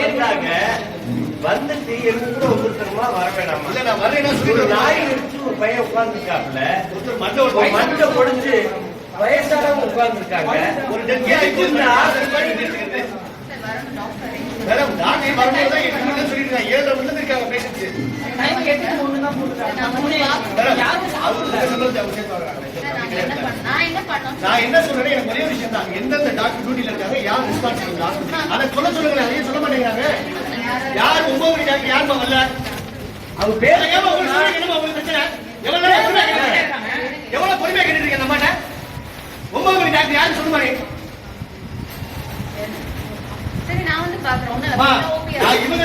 வந்தாங்க. வந்துட்டு எங்க கூட ஒருத்தருமா வர வேணாமா? இல்ல நான் வரேன்னா சொல்லி நாய் வச்சு ஒரு பையன் உட்கார்ந்துருக்காப்ல. ஒருத்தர் மண்டை மண்டை பொடிச்சு வயசானவங்க உட்கார்ந்துருக்காங்க. ஒரு மேடம் டாக்டர் வரும்போது தான் எட்டு சொல்லிருக்காங்க ஏழரை மணி இருக்காங்க பேஷண்ட் டைம் எட்டுக்கு ஒண்ணு தான் போட்டுருக்காங்க. நான் என்ன பண்ணோம் நான் என்ன சொல்றேன் எனக்கு ஒரே விஷயம் தான் எந்தெந்த டாக்டர் டியூட்டில இருக்காங்க யார் ரெஸ்பான்சிபிள் டாக்டர் அதை சொல்ல சொல்லுங்க அதையும் சொல்ல மாட்டேங்கிறாங்க யார் ஒன்பது மணி டாக்டர் யாருமா வரல அவங்க பேர பேர் ஏமா உங்களுக்கு சொல்லுங்க என்னமா உங்களுக்கு பிரச்சனை எவ்வளவு பொறுமையா கேட்டுருக்கீங்க எவ்வளவு பொறுமையா கேட்டுட்டு இருக்கீங்க அந்த மாட்ட ஒன்பது மணி டாக்டர் யாரு சொல்லுமா நீ சரி நான் வந்து பாக்குறேன் இவங்க.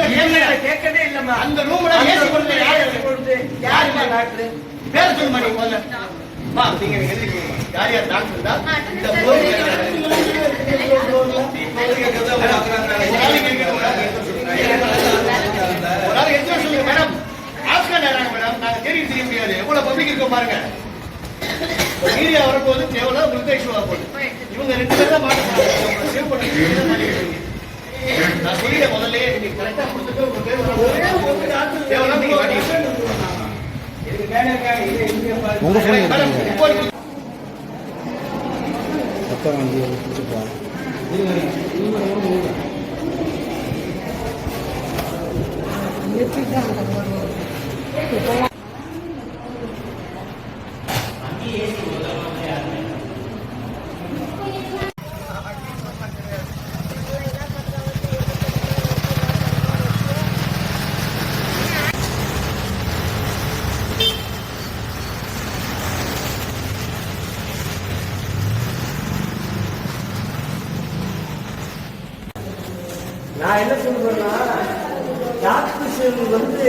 கேட்கவே இல்லம்மா. அந்த ரூம்ல ஏசி கொடுத்து யாரு கொடுத்து யாருமா டாக்டர் பேர முதல்ல. மா நீங்க எழுதிக்கோங்க யார் யார் டாக்டர் இந்த மேடம் ஆஸ்கர் நேரம் மேடம் நாங்க தெரியும் தெரிய முடியாது எவ்வளவு பப்ளிக் பாருங்க. மீடியா வரப்போது தேவையில்ல உங்களுக்கு இஷ்யூ ஆக போகுது. இவங்க ரெண்டு பேரும் தான் மாட்ட போறாங்க சேவ் பண்ணி நான் சொல்லிட்டேன் முதல்ல நீங்க கரெக்டா கொடுத்துட்டு உங்க பேர் வரப்போகுது. தேவையில்ல நீங்க மாட்டிக்கிட்டு உங்க ஃபோன் மேடம் வண்டி பிடிச்சிப்பா நான் என்ன சொல்றேன்னா டாக்டர்ஸ் வந்து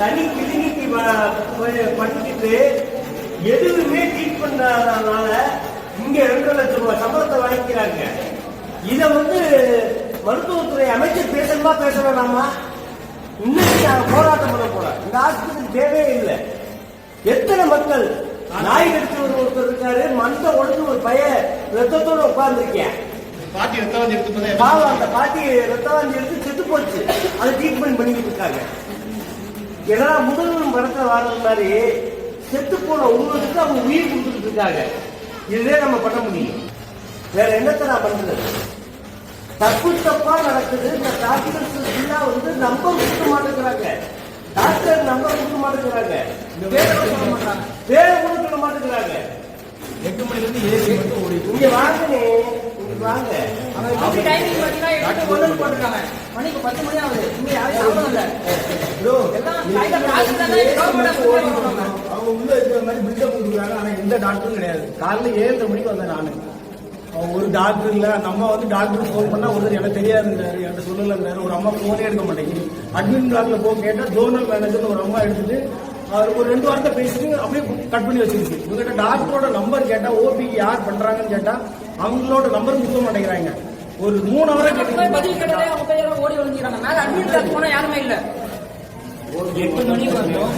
தனி கிளினிக்கு பண்ணிக்கிட்டு எதுவுமே ட்ரீட் பண்ணாதனால இங்க ரெண்டு லட்சம் ரூபாய் சம்பளத்தை வாங்கிக்கிறாங்க. இத வந்து மருத்துவத்துறை அமைச்சர் பேசணுமா பேச வேணாமா? இன்னைக்கு நாங்க போராட்டம் பண்ண போறோம். இந்த ஆஸ்பத்திரி தேவையே இல்லை. எத்தனை மக்கள் நாய் கடிச்சு ஒரு ஒருத்தர் இருக்காரு மண்டை உடஞ்சு ஒரு பையன் ரத்தத்தோட உட்கார்ந்துருக்கேன். பாட்டி ரத்தம் எடுத்து பாவம் அந்த பாட்டி ரத்தவாந்தி எடுத்து செத்து போச்சு. அதை ட்ரீட்மெண்ட் பண்ணிக்கிட்டு இருக்காங்க. ஏன்னா முதல்வர் படத்துல வாழ்ற மாதிரி செத்து போன உங்களுக்கு அவங்க உயிர் கொடுத்துட்டு இருக்காங்க. இதுவே நம்ம பண்ண முடியும். வேற என்னத்தை நான் பண்றது? தப்பு தப்பா நடக்குது. இந்த டாக்டர்ஸ் எல்லாம் வந்து நம்பர் கொடுக்க மாட்டேங்கிறாங்க. டாக்டர் நம்பர் கொடுக்க மாட்டேங்கிறாங்க. பேரை சொல்ல மாட்டாங்க பேரை கூட சொல்ல மாட்டேங்கிறாங்க. எட்டு மணில இருந்து ஏசி மட்டும் ஓடி இங்க வாங்கனே இங்க வாங்க அப்படி டைமிங் பாத்தீங்கன்னா எட்டு ஒண்ணு போட்டிருக்காங்க. மணிக்கு பத்து மணி ஆகுது. இங்க யாரும் இல்ல. எல்லாம் போறாங்க. அவங்க உள்ள இருக்கிற மாதிரி பில்டப் கொடுக்குறாங்க. ஆனா எந்த டாக்டரும் கிடையாது. காலைல ஏழரை மணிக்கு வந்தேன் நானு. ஒரு டாக்டர் இல்ல. நம்ம வந்து டாக்டர் ஃபோன் பண்ணா ஒருத்தர் எனக்கு தெரியாதுன்றாரு என்கிட்ட சொல்லலன்றாரு ஒரு அம்மா போனே எடுக்க மாட்டேங்குது. அட்மின் பிளாக்ல போக கேட்டா ஜோனல் மேனேஜர் ஒரு அம்மா எடுத்துட்டு அவர் ஒரு ரெண்டு வாரத்தை பேசிட்டு அப்படியே கட் பண்ணி வச்சிருக்கு இவங்ககிட்ட டாக்டரோட நம்பர் கேட்டா ஓபிக்கு யார் பண்றாங்கன்னு கேட்டா அவங்களோட நம்பர் கொடுக்க மாட்டேங்கிறாங்க ஒரு மூணு நம்ம போய் பதில் கேட்டாலே அவங்க எல்லாம் ஓடி ஒளிஞ்சுக்கிறாங்க. மேல admin class போனா யாருமே இல்ல. எட்டு மணிக்கு வந்தோம்